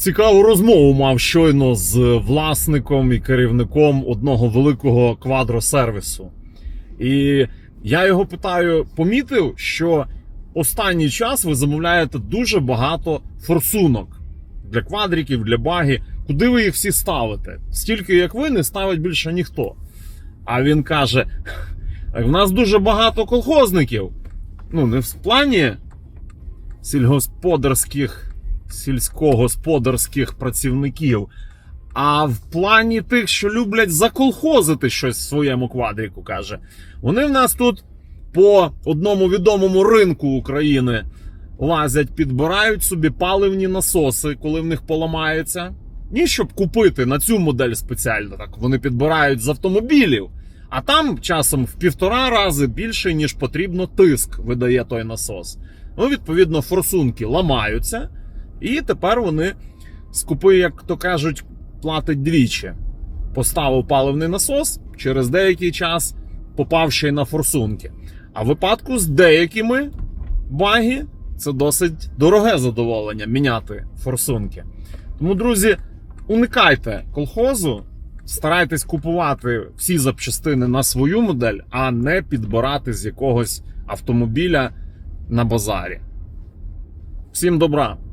цікаву розмову мав щойно з власником і керівником одного великого квадросервісу. І я його питаю: помітив, що останній час ви замовляєте дуже багато форсунок для квадриків, для баги. Куди ви їх всі ставите? Стільки, як ви, не ставить більше ніхто. А він каже: в нас дуже багато колхозників. Ну, не в плані сільгосподарських, сільськогосподарських працівників, а в плані тих, що люблять заколхозити щось в своєму квадріку, каже. Вони в нас тут по одному відомому ринку України лазять, підбирають собі паливні насоси, коли в них поламаються. Ні, щоб купити на цю модель спеціально. Так вони підбирають з автомобілів. А там часом в півтора рази більше, ніж потрібно тиск видає той насос. Ну, відповідно, форсунки ламаються, і тепер вони скупи, як то кажуть, платить двічі. Поставив паливний насос, через деякий час попав ще й на форсунки. А в випадку з деякими баги це досить дороге задоволення міняти форсунки. Тому, друзі, уникайте колхозу, старайтесь купувати всі запчастини на свою модель, а не підбирати з якогось автомобіля на базарі. Всім добра!